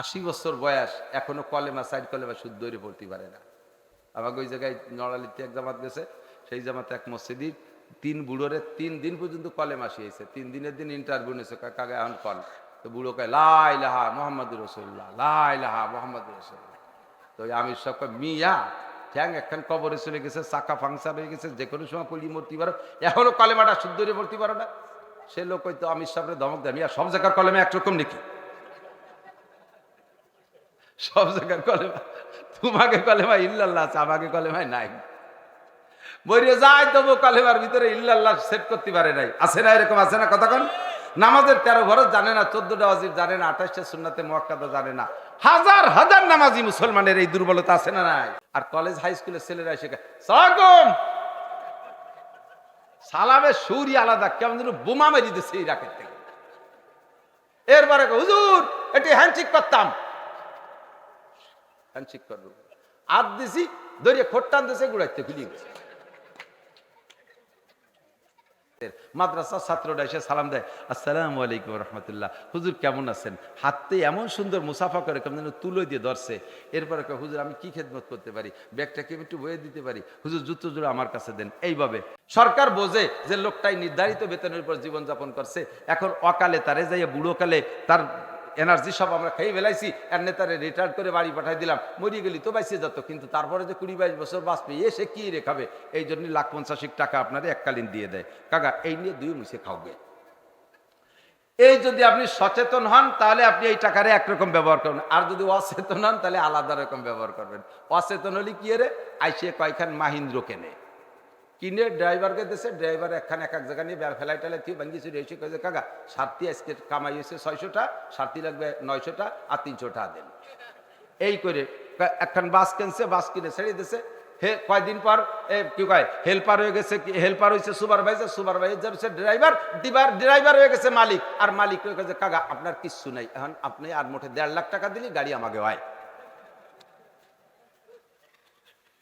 আশি বছর বয়স, এখনও কলেমা সাইড কলেমা শুদ্ধ হয়ে পড়তে পারে না। আমাকে ওই জায়গায় নড়ালিতে এক জামাত গেছে, সেই জামাতে এক মসজিদি তিন বুড়োরে তিন দিন পর্যন্ত কলেমা শিয়েছে তিন দিনের দিন ইন্টারভিউ নিয়েছে কাকা, এখন কল। তো বুড়ো কয় লাই লাহা মোহাম্মদ রসুল্লাহ লাই লাহা মোহাম্মদ রসুল্লাহ তো আমির সব মিয়া, ঠ্যাং একখান কবরে চলে গেছে, চাকা ফাংশন হয়ে গেছে, যে কোনো সময় পড়ি মরতে পারো, এখনও কলেমাটা শুদ্ধ পড়তে পারো না। সে লোক হয়তো আমির সাহেবের ধমক দেয়, মিয়া, সব জায়গার কলেমে একরকম নাকি সব জায়গার কলেমা তোমাকে কলেমা ইল্লাল্লাহ আছে, আমাকে কলেমায় নাই। বইরে যায় তবু কলেমার ভিতরে ইল্লাল্লাহ সেট করতে পারে নাই। আছে না এরকম, আছে না কতক্ষণ নামাজের তেরো ভরত জানে না, চোদ্দটা ওয়াজিব জানে না, আঠাশটা সুন্নাতে মোয়াক্কাদা জানে না। হাজার হাজার নামাজি মুসলমানের এই দুর্বলতা আছে না নাই? আর কলেজ, হাই স্কুলের ছেলেরা শেখায় সালাম সালামের সুরই আলাদা, কেমন যেন বোমা মেরি দিচ্ছে এই এরপরে হুজুর, এটি হ্যান্ডশেক করতাম। হ্যান্ডশেক করব। আর দিছি দরিয়ে খোট্টান দিছে, গুড়াইতে খুলি মাদ্রাসার ছাত্ররা এসে সালাম দেয়, আসসালামু আলাইকুম রহমতুল্লাহ। হুজুর কেমন আছেন? হাতে এমন সুন্দর মুসাফা করে, কেমন যেন তুলো দিয়ে ধরছে। এরপরে হুজুর, আমি কি খেদমত করতে পারি? ব্যাগটাকে আমি একটু বয়ে দিতে পারি? হুজুর, জুতো জুড়ে আমার কাছে দেন। এইভাবে সরকার বোঝে যে লোকটাই নির্ধারিত বেতনের উপর জীবনযাপন করছে। এখন অকালে তারে যাইয়া বুড়োকালে তার এনার্জি সব আমরা খেয়ে ফেলাইছি আর নেতারে রিটায়ার করে বাড়ি পাঠাই দিলাম। মরিয়ে গেলি তো বাইসে যেত, কিন্তু তারপরে যে কুড়ি বাইশ বছর বাঁচবে, এ সে কি রেখাবে এই জন্য লাখ পঞ্চাশিক টাকা আপনার এককালীন দিয়ে দেয়। কাকা, এই নিয়ে দুই মুছে খাওবে এই যদি আপনি সচেতন হন, তাহলে আপনি এই টাকারে একরকম ব্যবহার করবেন আর যদি অচেতন হন, তাহলে আলাদা রকম ব্যবহার করবেন। অচেতন হলে কি রে? আইসে কয়খান মাহিন্দ্র কেনে কিনে ড্রাইভারকে দিয়েছে ড্রাইভার একখান এক এক জায়গা নিয়ে বের ফেলাই টেলাই তুই ভাঙ্গি চুরি এসে কাকা, সাতটি আজকে কামাই হয়েছে ছয়শোটা, সাতটি লাগবে নয়শোটা আর তিনশোটা দেন। এই করে একখান বাস কিনছে, বাস কিনে ছেড়ে দিছে। হে, কয়দিন পর, এ, কি কয়, হেল্পার হয়ে গেছে হেল্পার হয়েছে সুপারভাইজার সুপারভাইজার হচ্ছে ড্রাইভার, দিবার, ড্রাইভার হয়ে গেছে মালিক। আর মালিক হয়ে গেছে কাকা, আপনার কিচ্ছু নাই, এখন আপনি আর মোটে দেড় লাখ টাকা দিলে, গাড়ি আমাকে হয়।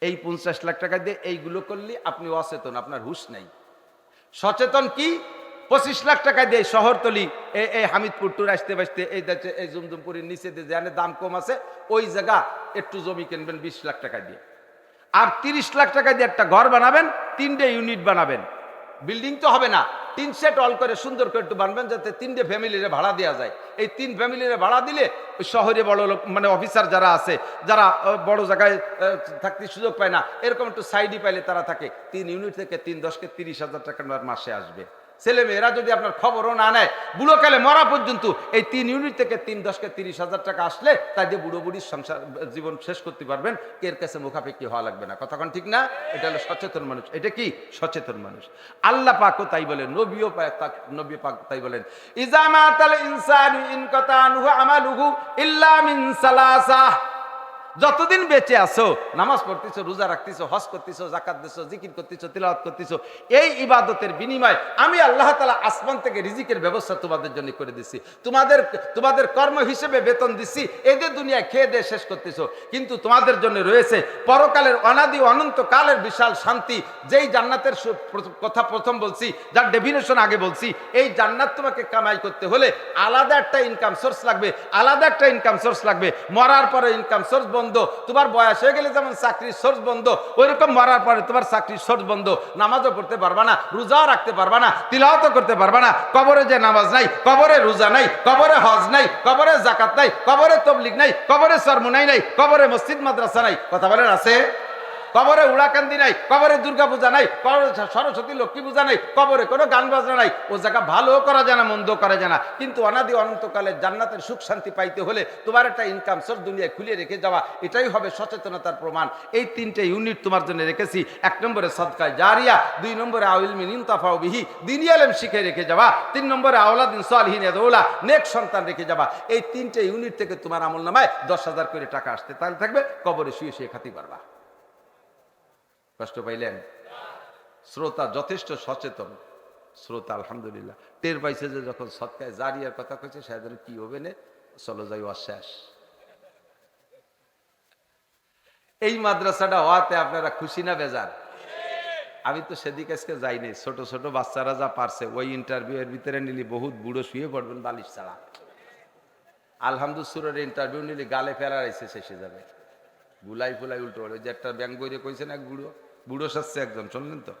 এই পঞ্চাশ লাখ টাকা দিয়ে এইগুলো করলে আপনি অচেতন, আপনার হুশ নাই। সচেতন কি? পঁচিশ লাখ টাকা দিয়ে শহরতলি এই হামিদপুর টুর আসতে বাসতে এই এই জুমজুমপুরের নিচে দিয়ে যেখানে দাম কম আছে, ওই জায়গা একটু জমি কিনবেন বিশ লাখ টাকা দিয়ে। আর তিরিশ লাখ টাকা দিয়ে একটা ঘর বানাবেন, তিনটে ইউনিট বানাবেন। বিল্ডিং তো হবে না। তিন সেট অল করে সুন্দর করে একটু বানবেন যাতে তিনটে ফ্যামিলিরে ভাড়া দেওয়া যায়। এই তিন ফ্যামিলিরে ভাড়া দিলে ওই শহরে বড় লোক মানে অফিসার যারা আছে, যারা বড় জায়গায় থাকতে সুযোগ পায় না, এরকম একটু সাইডই পাইলে তারা থাকে। তিন ইউনিট থেকে তিন, দশকে তিরিশ হাজার টাকা মাসে আসবে। ছেলে মেয়েরা যদি আপনার খবরও না নেয়, বুড়োকালে মরা পর্যন্ত এই তিন ইউনিট থেকে তিন দশকে তিরিশ হাজার টাকা আসলে তাই দিয়ে বুড়ো বুড়ির সংসার, জীবন শেষ করতে পারবেন, এর কাছে মুখাপেক্ষি হওয়া লাগবে না। কতক্ষণ ঠিক না? এটা হলো সচেতন মানুষ। এটা কি? সচেতন মানুষ। আল্লাহ পাকও তাই বলেন, নবীও নবী পাক তাই বলেন ইজামাতাল ইনসানু ইন কাতানুহু আমালুহু ইল্লা মিন যতদিন বেঁচে আছো, নামাজ পড়তেছো, রোজা রাখতেছো, হজ করতেছো জাকাত দিছো, জিকির করতেছো, তিলাওয়াত করতেছো, এই ইবাদতের বিনিময় আমি আল্লাহ তালা আসমান থেকে রিজিকের ব্যবস্থা তোমাদের জন্য করে দিচ্ছি তোমাদের তোমাদের কর্ম হিসেবে বেতন দিচ্ছি এদের দুনিয়ায় খেয়ে দিয়ে শেষ করতেছো, কিন্তু তোমাদের জন্য রয়েছে পরকালের অনাদি অনন্ত কালের বিশাল শান্তি, যেই জান্নাতের কথা প্রথম বলছি, যার ডেফিনেশন আগে বলছি, এই জান্নাত তোমাকে কামাই করতে হলে আলাদা একটা ইনকাম সোর্স লাগবে, আলাদা একটা ইনকাম সোর্স লাগবে, মরার পরে ইনকাম সোর্স বন্ধ তোমার বয়স হয়ে গেলে যেমন চাকরির সোর্স বন্ধ, ওইরকম মরার পরে তোমার চাকরির সোর্স বন্ধ। নামাজও করতে পারবা না, রোজাও রাখতে পারবা না, তিলাওয়াতও করতে পারবা না। কবরে যে নামাজ নাই, কবরে রোজা নাই, কবরে হজ নাই, কবরে জাকাত নাই, কবরে তবলিক নাই, কবরে সরমুনাই নাই, কবরে মসজিদ, মাদ্রাসা নাই। কথা বলেন আছে? কবরে উড়াকান্দি নাই, কবরে দুর্গা পূজা নাই, কবরে সরস্বতী লক্ষ্মী পূজা নাই, কবরে কোনো গান বাজনা নাই, ও জায়গা ভালো করা যায় না, মন্দ করা না। কিন্তু অনাদি অনন্তকালে জান্নাতের সুখ শান্তি পাইতে হলে তোমার একটা ইনকাম সোর্স দুনিয়ায় খুলে রেখে যাওয়া, এটাই হবে সচেতনতার প্রমাণ। এই তিনটে ইউনিট তোমার জন্য রেখেছি। এক নম্বরে সদকায় জারিয়া, দুই নম্বরে আউল মিন ইনতাফাও বিহি, দিনী আলেম শিখে রেখে যাওয়া, তিন নম্বরে আওলাদিন সালহীন এদৌলা নেক সন্তান রেখে যাওয়া। এই তিনটে ইউনিট থেকে তোমার আমল নামায় দশ হাজার করে টাকা আসতে তাহলে থাকবে, কবরে শুয়ে শুয়ে খাতি পারবা কষ্ট পাইলেন? শ্রোতা যথেষ্ট সচেতন। শ্রোতা, আলহামদুলিল্লাহ। টের পাইছে যে যখন সৎকায় জারিয়ার কথা কইছে সেদিন কি হবে না? চলো যাই অশ্বাস এই মাদ্রাসাটা হওয়াতে আপনারা খুশি না বেজার? আমি তো সেদিকে আজকে যাইনি ছোট ছোট বাচ্চারা যা পারছে, ওই ইন্টারভিউ এর ভিতরে নিলি বহুত বুড়ো শুয়ে পড়বেন বালিশ ছাড়া। আলহামদুসুরের ইন্টারভিউ নিলে গালে ফেরার এসে শেষে যাবে। গুলাই ফুলাই উল্টো ওই যে একটা ব্যাংক বইরে কইছে না বুড়ো বুড়ো সাজছে একজন, শুনলেন তো?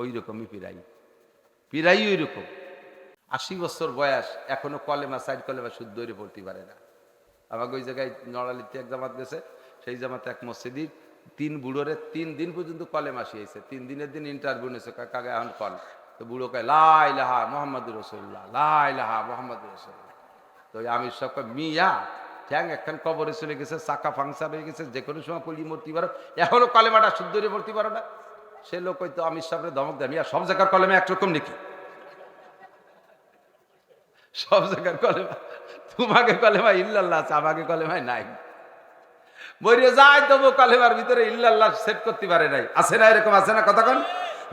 ওই রকমই পিরাই পিরাই ওই রকম আশি বছর বয়স, এখনও কলেমা, সাইড কলেমা শুদ্ধ পড়তে পারে না। আমাকে ওই জায়গায় নড়ালিতে এক জামাত গেছে, সেই জামাতে এক মসজিদির তিন বুড়োরে তিন দিন পর্যন্ত কলেমা শিয়েছে তিন দিনের দিন ইন্টারভিউ নিয়েছে কাকে এখন কল? তো বুড়ো কয় লাই লাহা মোহাম্মদ রসুল্লাহ লাই লাহা মোহাম্মদ রসুল্লাহ তো আমি সব মিয়া ঠ্যাং একখান কবরে চলে গেছে, চাকা ফাংসার হয়ে গেছে, যে কোনো সময় পড়ি মরতে পারো এখনও কলেমাটা শুদ্ধ হয়ে পড়তে পারো না। সে লোক হয়তো আমির সাহেবের ধমক দেয়, মিয়া, সব জায়গার কলেমা একরকম নাকি? সব জায়গার কলেমা, তোমাকে কলেমা ইল্লাল্লাহ আছে, আমাকে কলেমায় নাই। বইরে যায় তবু কলেমার ভিতরে ইল্লাল্লাহ সেট করতে পারে নাই। আছে না এরকম, আছে না কতক্ষণ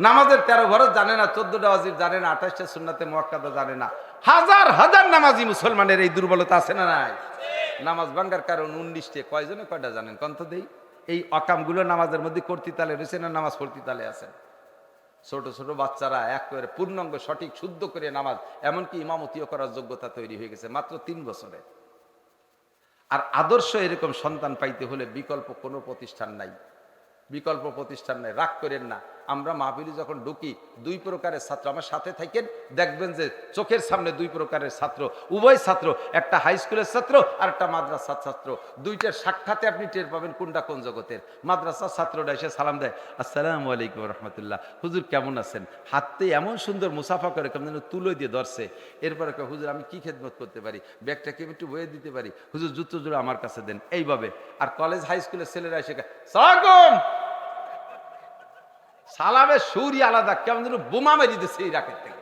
নামাজের তেরো ভরত জানে না, চোদ্দটা ওয়াজিব জানে না, আঠাশটা সুন্নাতে মোয়াক্কাদা জানে না। হাজার হাজার নামাজি মুসলমানের এই দুর্বলতা আছে না নাই? নামাজ ভাঙ্গার কারণ উনিশটে কয়জনে কয়টা জানেন? কন্ত দেই। এই অকামগুলো নামাজের মধ্যে কর্তিতালে রয়েছে না নামাজ কর্তিতালে আছে ছোট ছোট বাচ্চারা এক করে পূর্ণাঙ্গ, সঠিক, শুদ্ধ করে নামাজ, এমনকি ইমামতিও করার যোগ্যতা তৈরি হয়ে গেছে মাত্র তিন বছরে। আর আদর্শ এরকম সন্তান পাইতে হলে বিকল্প কোনো প্রতিষ্ঠান নাই। বিকল্প প্রতিষ্ঠান নাই। রাগ করেন না। আমরা মাহফিলি যখন ঢুকি, দুই প্রকারের ছাত্র। আমার সাথে থাকেন, দেখবেন যে চোখের সামনে দুই প্রকারের ছাত্র। উভয় ছাত্র, একটা হাই স্কুলের ছাত্র আর একটা মাদ্রাসার ছাত্র। দুইটার সাক্ষাতে আপনি টের পাবেন কোনটা কোন জগতের। মাদ্রাসার ছাত্রটা এসে সালাম দেয়, আসসালামু আলাইকুম রহমতুল্লাহ। হুজুর কেমন আছেন? হাতে এমন সুন্দর মুসাফা করে কেমন যেন তুলো দিয়ে ধরছে। এরপরে হুজুর, আমি কি খেদমত করতে পারি? ব্যাগটাকে একটু বয়ে দিতে পারি? হুজুর, জুতো জুড়ে আমার কাছে দেন। এইভাবে। আর কলেজ হাই স্কুলের ছেলেরা এসে সালাম সালামের সুরই আলাদা, কেমন যেন বোমা মেরি দিচ্ছে এই রাকের থেকে।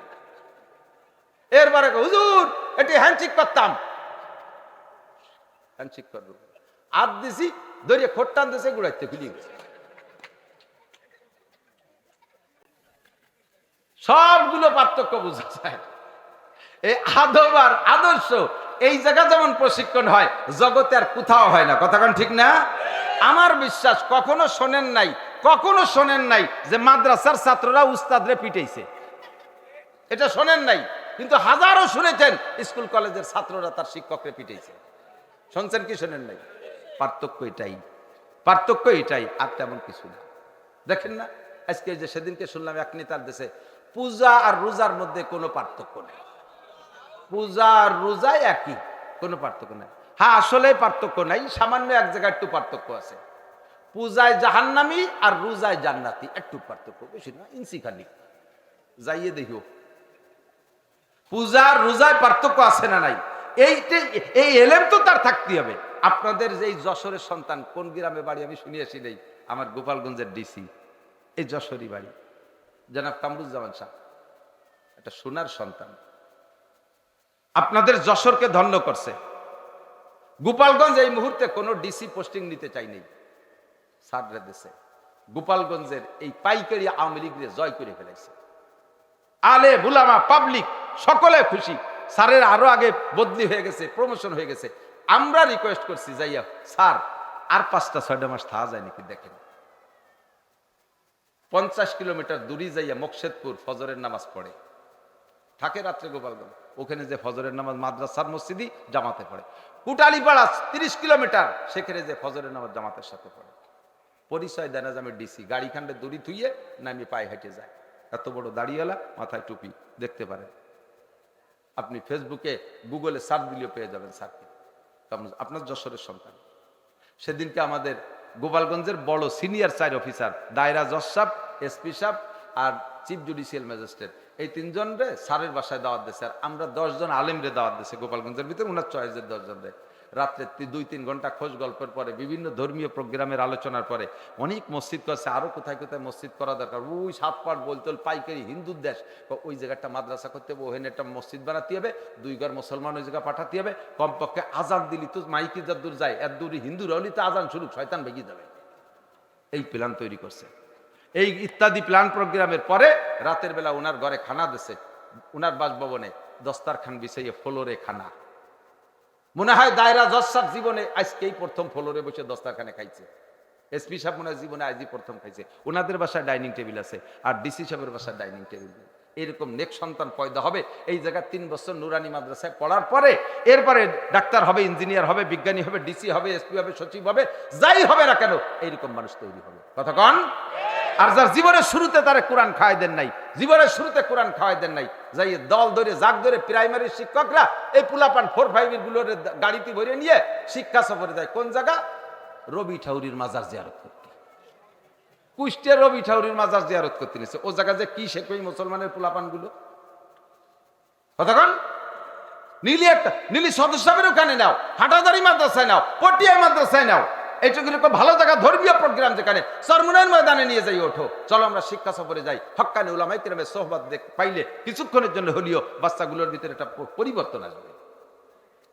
এরপরে হুজুর, এটি হ্যান্ডশেক করতাম। হ্যান্ডশেক করব। আর দিছি, ধরিয়ে খোট্টান দিছে গুড়াইতে সবগুলো পার্থক্য বোঝা যায়। এই আদব আর আদর্শ, এই জায়গা যেমন প্রশিক্ষণ হয়, জগতে আর কোথাও হয় না। কথাক্ষণ ঠিক না? আমার বিশ্বাস কখনো শোনেন নাই কখনো শোনেন নাই যে মাদ্রাসার ছাত্ররা উস্তাদরে পিটাইছে। এটা শোনেন নাই, কিন্তু হাজারো শুনেছেন স্কুল কলেজের ছাত্ররা তার শিক্ষকরে পিটাইছে। শুনছেন কি শোনেন নাই? পার্থক্য এটাই পার্থক্য এটাই, আর তেমন কিছু না। দেখেন না, আজকে যে সেদিনকে শুনলাম এক নেতার দেশে, পূজা আর রোজার মধ্যে কোনো পার্থক্য নেই। পূজা আর রোজা একই, কোনো পার্থক্য নেই। হ্যাঁ আসলে পার্থক্য নাই, সামান্য এক জায়গায় একটু পার্থক্য আছে। পূজায় জাহান্নামি আর রোজায় জান্নাতি, একটু পার্থক্য, বেশি না খালি যাইয়ে দেখিও। পূজা রোজায় পার্থক্য আছে না নাই? এইটা, এই এলেম তো তার থাকতে হবে। আপনাদের যে যশোরের সন্তান, কোন গ্রামে বাড়ি আমি শুনিয়েছি নেই? আমার গোপালগঞ্জের ডিসি। এই যশোরই বাড়ি। জনাব কামরুজ্জামান শাহ একটা সোনার সন্তান। আপনাদের যশোরকে ধন্য করছে। গোপালগঞ্জ এই মুহূর্তে কোনো ডিসি পোস্টিং নিতে চাইনি সাররে দেশে গোপালগঞ্জের এই পাইকারি আওয়ামী লীগরে জয় করে ফেলেছে আলে বুলামা, পাবলিক, সকলে খুশি। স্যারের আরও আগে বদলি হয়ে গেছে প্রমোশন হয়ে গেছে। আমরা রিকোয়েস্ট করছি, যাইয়া স্যার, আর পাঁচটা, ছয়টা মাস থাকা যায় নাকি দেখেন। পঞ্চাশ কিলোমিটার দূরে যাইয়া মকশেদপুর ফজরের নামাজ পড়ে। থাকে রাত্রে গোপালগঞ্জ। ওখানে যে ফজরের নামাজ মাদ্রাসার মসজিদই জামাতে পড়ে। কুটালিপাড়া তিরিশ কিলোমিটার, সেখানে যে ফজরের নামাজ জামাতের সাথে পড়ে। পরিচয় দেয় না যে আমি ডিসি। গাড়ি খান্ডে দড়ি থুইয়ে নামিয়ে পায়ে হেঁটে যায় এত বড় দাড়িওয়ালা, মাথায় টুপি। দেখতে পারেন। আপনি ফেসবুকে, গুগলে সার্চ দিলেও পেয়ে যাবেন স্যারকে আপনার যশোরের সন্তান। সেদিনকে আমাদের গোপালগঞ্জের বড় সিনিয়র চার অফিসার, দায়রা জজ সাহ এসপি সাহ আর চিফ জুডিশিয়াল ম্যাজিস্ট্রেট। এই তিনজন রে স্যারের বাসায় দাওয়াত দিয়েছে আর আমরা দশজন আলেমরে দাওয়াত দিয়েছে গোপালগঞ্জের ভিতরে ওনার চয়েসের দশজন রে রাত্রে দুই, তিন ঘণ্টা খোঁজ গল্পের পরে, বিভিন্ন ধর্মীয় প্রোগ্রামের আলোচনার পরে, অনেক মসজিদ করছে, আরও কোথায় কোথায় মসজিদ করা দরকার। ওই সাত পাট বলতল, পাইকারি হিন্দুর দেশ। ওই জায়গাটা মাদ্রাসা করতে হবে, ওখানে একটা মসজিদ বানাতে হবে, দুই ঘর মুসলমান ওই জায়গা পাঠাতে হবে। কমপক্ষে আজান দিলি তো মাইকি যত দূর যায়, এত দূর হিন্দু রহলি তো আজান শুরু, শয়তান ভেঙে যাবে। এই প্ল্যান তৈরি করছে। এই ইত্যাদি প্ল্যান প্রোগ্রামের পরে রাতের বেলা ওনার ঘরে খানা দিছে। ওনার বাসভবনে দস্তারখান বিছাইয়ে ফ্লোরে খানা। মনে হয় দায়রা জজ সাহেব জীবনে আজকেই প্রথম ফ্লোরে বসে দস্তারখানে খাইছে। এসপি সাহেব মনে হয় জীবনে আজই প্রথম খাইছে। ওনাদের বাসায় ডাইনিং টেবিল আছে আর ডিসি সাহেবের বাসায় ডাইনিং টেবিল নেই। এরকম নেক সন্তান পয়দা হবে, এই জায়গায় তিন বছর নুরানি মাদ্রাসায় পড়ার পরে এরপরে ডাক্তার হবে, ইঞ্জিনিয়ার হবে, বিজ্ঞানী হবে, ডিসি হবে এসপি হবে, সচিব হবে, যাই হবে না কেন, এইরকম মানুষ তৈরি হবে। কথা কন? আর যার জীবনের শুরুতে তারা কোরআন খাওয়াই দেন নাই, জীবনের শুরুতে কোরআন খাওয়াই দেন নাই যাই দল ধরে, জাগ ধরে প্রাইমারি শিক্ষকরা এই পুলাপান ফোর ফাইভেরগুলোর গাড়িতে ভরে নিয়ে শিক্ষা সফরে যায়। কোন জায়গা? রবি ঠাউরির মাজার জিয়ারত করতে। কুষ্টিয়ার রবি ঠাউরির মাজার জিয়ারত করতে নিয়েছে ও জায়গা যে কি শেখবে মুসলমানের পুলাপানগুলো কতক্ষণ? নীলি একটা নীলি সদস্যের ওখানে নাও। হাটাদারি মাদ্রাসায় নাও। পটিয়া মাদ্রাসায় নাও। এইটুকুনি খুব ভালো জায়গা, ধর্মীয় প্রোগ্রাম যেখানে সরমুনের ময়দানে নিয়ে যাই, ওঠো। চলো আমরা শিক্ষা সফরে যাই। হক্কানি উলামাই কিরামের সোহবাদ পাইলে কিছুক্ষণের জন্য হলিও বাচ্চাগুলোর ভিতরে একটা পরিবর্তন আসবে।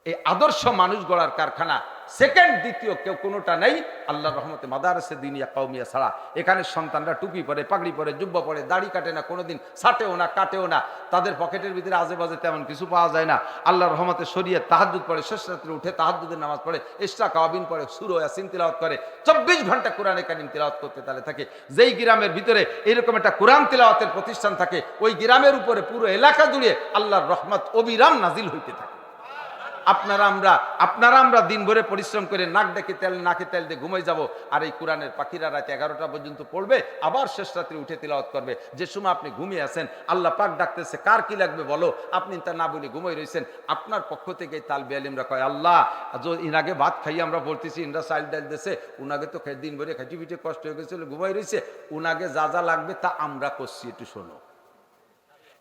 এই আদর্শ মানুষ গড়ার কারখানা সেকেন্ড, দ্বিতীয়, কেউ কোনোটা নেই। আল্লাহ রহমতে মাদারসে দিনিয়া কৌমিয়া ছাড়া এখানে সন্তানরা টুপি পরে, পাগড়ি পরে, জুব্ব পরে, দাড়ি কাটে না, কোনোদিন সাটেও না, কাটেও না। তাদের পকেটের ভিতরে আজে বাজে তেমন কিছু পাওয়া যায় না। আল্লাহ রহমতে সরিয়ে তাহাজুদ পড়ে, শেষ রাত্রে উঠে তাহাজুদের নামাজ পড়ে ইস্টা কাবিন পড়ে, সুরো ইয়াসিন তিলাওয়াত করে, চব্বিশ ঘণ্টা কোরআনে কারিম তিলাওয়াত করতে তাহলে থাকে। যেই গ্রামের ভিতরে এরকম একটা কোরআন তিলাওয়াতের প্রতিষ্ঠান থাকে, ওই গ্রামের উপরে পুরো এলাকা জুড়ে আল্লাহর রহমত অবিরাম নাজিল হইতে থাকে। আপনারা আমরা আপনারা আমরা দিন ভরে পরিশ্রম করে নাক ডেকে তেল, নাকে তেল দিয়ে ঘুমাই যাব। আর এই কোরআনের পাখিরা রাত এগারোটা পর্যন্ত পড়বে, আবার শেষ রাত্রে উঠে তিলাওয়াত করবে। যে সময় আপনি ঘুমিয়ে আছেন, আল্লাহ পাক ডাকতেছে, কার কি লাগবে বলো? আপনি তা না বলে ঘুমাই রয়েছেন আপনার পক্ষ থেকে এই তাল বেয়ালিমরা কয়, আল্লাহ ইনাগে ভাত খাই আমরা বলতেছি ইনরা চাইল ডাল দেশে উনাগে তো দিন ভরে খাইটি পিঠে কষ্ট হয়ে গেছিল ঘুমাই রয়েছে উনাগে যা যা লাগবে তা আমরা করছি, একটু শোনো।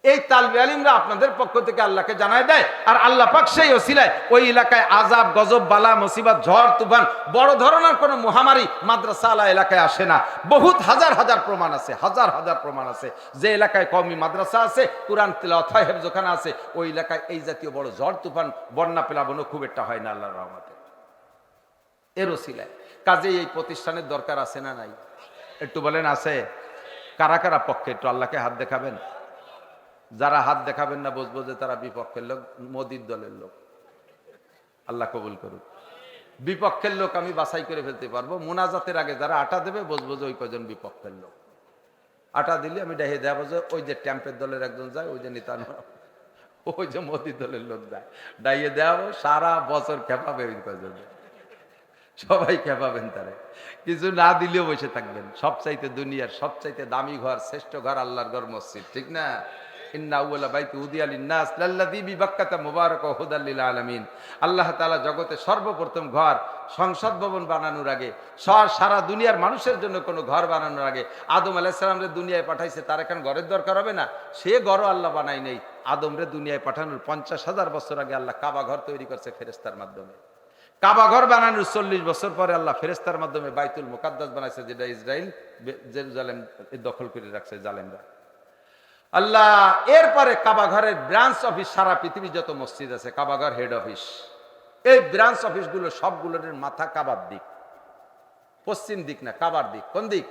এই তালবে আলিমরা আপনাদের পক্ষ থেকে আল্লাহকে জানায় দেয়। আর আল্লাহ পাক সেই ওসিলায় ওই এলাকায় আজাব গজব, বালা, মুসিবত, ঝড়, তুফান, বড় ধরনের কোনো মহামারী মাদ্রাসা আলা এলাকায় আসে না। বহুত হাজার হাজার প্রমাণ আছে, হাজার হাজার প্রমাণ আছে। যে এলাকায় কওমি মাদ্রাসা আছে, কোরআন হয়, হেফজোখানা আছে, ওই এলাকায় এই জাতীয় বড় ঝড়, তুফান, বন্যা প্লাবনও খুব একটা হয় না আল্লাহর রহমতে। এর ওসিলায়। কাজেই এই প্রতিষ্ঠানের দরকার আছে না নাই? একটু বলেন, আছে? কারা কারা পক্ষে? একটু আল্লাহকে হাত দেখাবেন? যারা হাত দেখাবেন না বুঝব যে তারা বিপক্ষের লোক, মোদির দলের লোক। আল্লাহ কবুল করুক। বিপক্ষের লোক আমি বাছাই করে ফেলতে পারব। মোনাজাতের আগে যারা আটা দেবে, বুঝব যে ওই কজন বিপক্ষের লোক। আটা দিলে আমি দেখে দেবো যে ওই যে ট্যাম্পের দলের একজন যায়, ওই যে নিতান, ওই যে মোদি দলের লোক যায়। ডাইয়ে দেওয়া সারা বছর খেপাবে ওই কজন সবাই খেপাবেন তারে। কিছু না দিলেও বসে থাকবেন। সবচাইতে দুনিয়ার সবচাইতে দামি ঘর, শ্রেষ্ঠ ঘর, আল্লাহর ঘর মসজিদ, ঠিক না? ইন্না আউয়ালা বাইতি আল্লাহ তাআলা জগতে সর্বপ্রথম ঘর সংসদ ভবন বানানোর আগে, সারা দুনিয়ার মানুষের জন্য কোনো ঘর বানানোর আগে, আদম আলাইহিস রে দুনিয়ায় পাঠাইছে, তার এখন ঘরের দরকার হবে না। সে ঘরও আল্লাহ বানাই নেই। আদম রে দুনিয়ায় পাঠানোর পঞ্চাশ হাজার বছর আগে আল্লাহ কাবা ঘর তৈরি করছে ফেরেস্তার মাধ্যমে। কাবা ঘর বানানোর চল্লিশ বছর পরে আল্লাহ ফেরেস্তার মাধ্যমে বাইতুল মুকাদ্দাস বানাইছে, যেটা ইসরায়েল জেরুজালেম দখল করে রাখছে জালেমরা। আল্লাহ, এরপরে কাবাঘরের ব্রাঞ্চ অফিস সারা পৃথিবীর যত মসজিদ আছে, কাবাঘর হেড অফিস এই ব্রাঞ্চ অফিসগুলো সবগুলোর মাথা কাবার দিক। পশ্চিম দিক না, কাবার দিক। কোন দিক?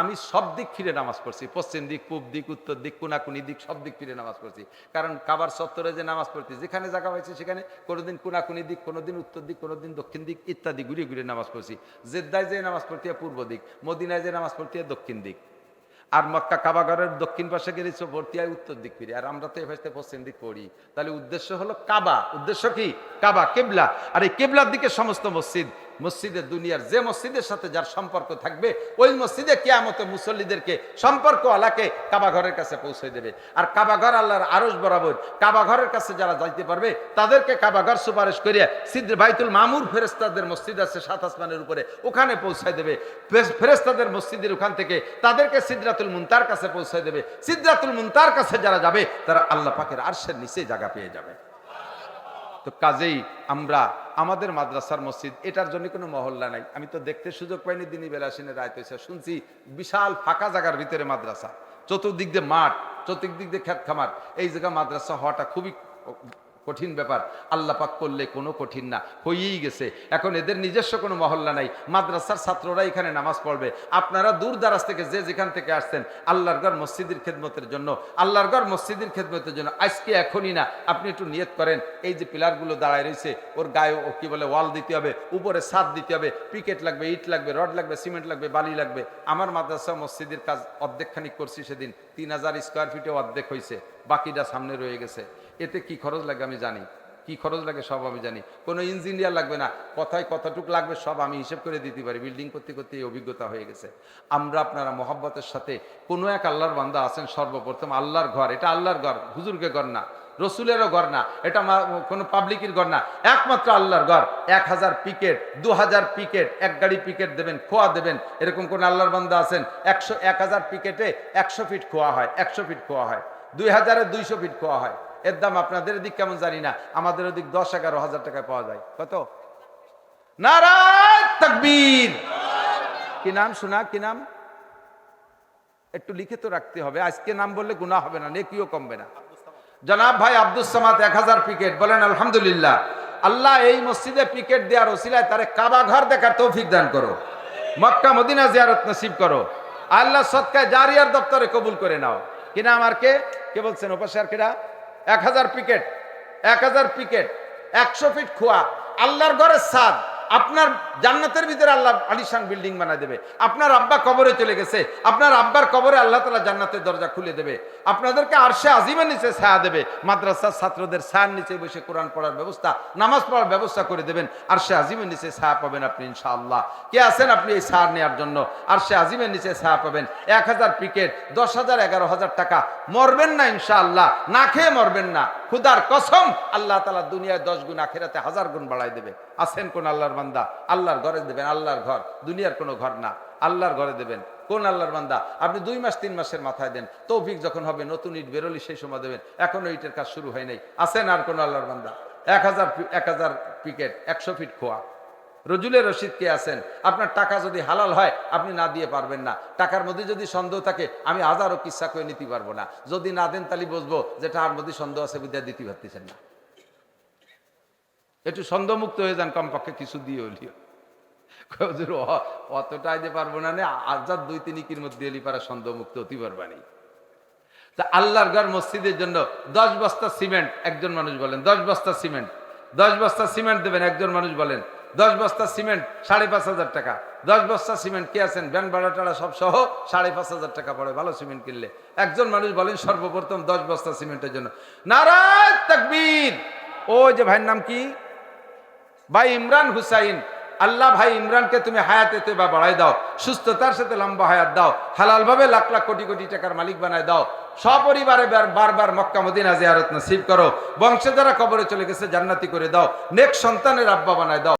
আমি সব দিক ফিরে নামাজ পড়ছি। পশ্চিম দিক, পূব দিক, উত্তর দিক, কোনাকুনি দিক, সব দিক ফিরে নামাজ পড়ছি। কারণ কাবার সত্তরে যে নামাজ পড়ছি, যেখানে জায়গা হয়েছে সেখানে কোনোদিন কোনাকুনি দিক, কোনোদিন উত্তর দিক, কোনোদিন দক্ষিণ দিক ইত্যাদি ঘুরিয়ে ঘুরিয়ে নামাজ পড়ছি। জেদ্দায় যে নামাজ পড়তে পূর্ব দিক। মদিনায় যে নামাজ পড়তে দক্ষিণ দিক। আর মক্কা কাবাগরের দক্ষিণ পাশে গেলে ভর্তি হয় উত্তর দিক ফিরে। আর আমরা তো এ ভাষাতে পশ্চিম দিক পড়ি। তাহলে উদ্দেশ্য হলো কাবা। উদ্দেশ্য কি? কাবা, কেবলা। আর এই কেবলার দিকে সমস্ত মসজিদ মসজিদের দুনিয়ার যে মসজিদের সাথে যার সম্পর্ক থাকবে, ওই মসজিদে কেয়ামতে মুসল্লিদেরকে সম্পর্ক আলাকে কাবাঘরের কাছে পৌঁছে দেবে। আর কাবাঘর আল্লাহর আরস বরাবর কাবাঘরের কাছে যারা যাইতে পারবে, তাদেরকে কাবাঘর সুপারিশ করিয়া সিদ্ধ বাইতুল মামুর ফেরেস্তাদের মসজিদ আছে সাত আসমানের উপরে, ওখানে পৌঁছায় দেবে। ফেরেস- ফেরেস্তাদের মসজিদের ওখান থেকে তাদেরকে সিদ্রাতুল মুনতার কাছে পৌঁছায় দেবে। সিদ্রাতুল মুনতার কাছে যারা যাবে, তারা আল্লাহ পাকের আরশের নিচে জায়গা পেয়ে যাবে। তো কাজেই আমরা আমাদের মাদ্রাসার মসজিদ, এটার জন্য কোনো মহল্লা নাই। আমি তো দেখতে সুযোগ পাইনি দিনই বেলা সিনে রায় তৈছে শুনছি বিশাল ফাঁকা জায়গার ভিতরে মাদ্রাসা। চতুর্দিক দিয়ে মাঠ, চতুর্দিক দিয়ে খ্যাত খামার। এই জায়গায় মাদ্রাসা হওয়াটা খুবই কঠিন ব্যাপার। আল্লাহ পাক করলে কোনো কঠিন না, হয়েই গেছে। এখন এদের নিজস্ব কোনো মহল্লা নাই, মাদ্রাসার ছাত্ররা এখানে নামাজ পড়বে। আপনারা দূর দারাজ থেকে যে যেখান থেকে আসছেন, আল্লাহর ঘর মসজিদের খেদমতের জন্য, আল্লাহর ঘর মসজিদের খেদমতের জন্য, আজকে এখনই না, আপনি একটু নিয়ত করেন, এই যে পিলারগুলো দাঁড়ায় রয়েছে, ওর গায়ে ও কি বলে ওয়াল দিতে হবে, উপরে ছাদ দিতে হবে, পিকেট লাগবে, ইট লাগবে, রড লাগবে, সিমেন্ট লাগবে, বালি লাগবে। আমার মাদ্রাসা মসজিদের কাজ অর্ধেকখানিক করছি সেদিন, তিন হাজার স্কোয়ার ফিটে অর্ধেক হয়েছে, বাকিটা সামনে রয়ে গেছে। এতে কি খরচ লাগে আমি জানি। কি খরচ লাগে সব আমি জানি। কোনো ইঞ্জিনিয়ার লাগবে না। কথায় কতটুক লাগবে, সব আমি হিসেব করে দিতে পারি। বিল্ডিং করতে করতে এই অভিজ্ঞতা হয়ে গেছে। আমরা আপনারা মহব্বতের সাথে কোনো এক আল্লাহর বান্দা আছেন সর্বপ্রথম, আল্লাহর ঘর। এটা আল্লাহর ঘর, হুজুরকে ঘর না, রসুলেরও ঘর না। এটা কোনো পাবলিকের ঘর না। একমাত্র আল্লাহর ঘর। এক হাজার পিকেট, দু হাজার পিকেট, এক গাড়ি পিকেট দেবেন, খোয়া দেবেন। এরকম কোন আল্লাহর বান্দা আছেন? একশো এক হাজার পিকেটে একশো ফিট খোয়া হয়, একশো ফিট খোয়া হয়। দুই হাজারে দুইশো ফিট খোয়া হয়। এর দাম আপনাদের দিক কেমন জানি না। আমাদের ওদিক দশ, এগারো হাজার টাকায় পাওয়া যায়। কত? নারায় তকবীর। কি নাম শোনা, কি নাম? একটু লিখে তো রাখতে হবে। আজকে নাম বললে গুণা হবে না, নেকিও কমবে না। জনাব ভাই আব্দুল সামাদ, এক হাজার পিকেট। বলেন, আলহামদুলিল্লাহ। আল্লাহ এই মসজিদে পিকেট দেওয়ার ওসিলায় তারে কাবা ঘর দেখার তৌফিক দান করো। মক্কা, মদিনা জিয়ারত নসিব করো। আল্লাহ সৎকায় জারিয়ার দপ্তরে কবুল করে নাও। কিনা আমার কে? কে বলছেন? ওপাশে আর কেরা এক হাজার পিকেট এক হাজার পিকেট একশো ফিট খোয়া আল্লাহর ঘরের সাদ আপনার জান্নাতের ভিতরে আল্লাহ আলিশান বিল্ডিং বানায় দেবে। আপনার আব্বা কবরে চলে গেছে। আপনার আব্বার কবরে আল্লাহ তালা জান্নাতের দরজা খুলে দেবে। আপনাদেরকে আরশে আজিমের নিচে ছায়া দেবে। মাদ্রাসার ছাত্রদের ছায়ার নিচে বসে কোরআন পড়ার ব্যবস্থা, নামাজ পড়ার ব্যবস্থা করে দেবেন। আরশে আজিমের নিচে ছায়া পাবেন আপনি ইনশাআল্লাহ। কে আছেন আপনি এই ছায়া নেওয়ার জন্য? আরশে আজিমের নিচে ছায়া পাবেন। এক হাজার পিকেট, দশ হাজার, এগারো হাজার টাকা। মরবেন না ইনশাআল্লাহ। না খেয়ে মরবেন না। খুদার কসম আল্লাহ তালা দুনিয়ায় দশ গুণ, আখেরাতে হাজার গুণ বাড়াই দেবে। আছেন কোন আল্লাহর বান্দা, আল্লাহর ঘরে দেবেন, আল্লাহর ঘর। দুনিয়ার কোনো ঘর না, আল্লাহর ঘরে দেবেন। কোন আল্লাহর বান্দা? আপনি দুই মাস, তিন মাসের মাথায় দেন। তৌফিক যখন হবে, নতুন ইট বেরোলি সেই সময় দেবেন। এখনও ইটের কাজ শুরু হয় নাই। আছেন আর কোন আল্লাহর বান্দা? এক হাজার এক হাজার পিকেট, একশো ফিট খোয়া। রজুলের রশিদ কে আছেন? আপনার টাকা যদি হালাল হয়, আপনি না দিয়ে পারবেন না। টাকার মধ্যে যদি সন্দেহ থাকে, আমি হাজারও কিসা করে নিতে পারব না। যদি না দেন তাহলে বুঝব যে টাকার মধ্যে সন্দেহ আছে বিদ্যা দিতে পারতেছেন না। একটু সন্দেহমুক্ত হয়ে যান কমপক্ষে কিছু দিয়ে হলিও। অতটা দিতে পারব না আজাদ দুই তিন ইকির মধ্যে এলি পারা সন্দেহমুক্ত হতে পারবানি। তা আল্লাহর ঘর মসজিদের জন্য দশ বস্তা সিমেন্ট, একজন মানুষ বলেন, দশ বস্তা সিমেন্ট, দশ বস্তা সিমেন্ট দেবেন, একজন মানুষ বলেন, দশ বস্তা সিমেন্ট, সাড়ে পাঁচ হাজার টাকা। দশ বস্তা সিমেন্ট কে আছেন? ব্যান ভাড়া টাড়া সব সহ সাড়ে পাঁচ হাজার টাকা পড়ে, ভালো সিমেন্ট কিনলে। একজন মানুষ বলেন, সর্বপ্রথম দশ বস্তা সিমেন্টের জন্য। নারায় তাকবীর। ও যে ভাইয়ের নাম কি? ভাই ইমরান হুসাইন, আল্লাহ ভাই ইমরানকে তুমি হায়াতে বা বাড়াই দাও, সুস্থতার সাথে লম্বা হায়াত দাও হালাল ভাবে লাখ লাখ কোটি কোটি টাকার মালিক বানায় দাও, সপরিবারে বার- বারবার মক্কা মদিনা জিয়ারত নসিব করো বংশে যারা কবরে চলে গেছে জান্নাতি করে দাও, নেক সন্তানের আব্বা বানায় দাও।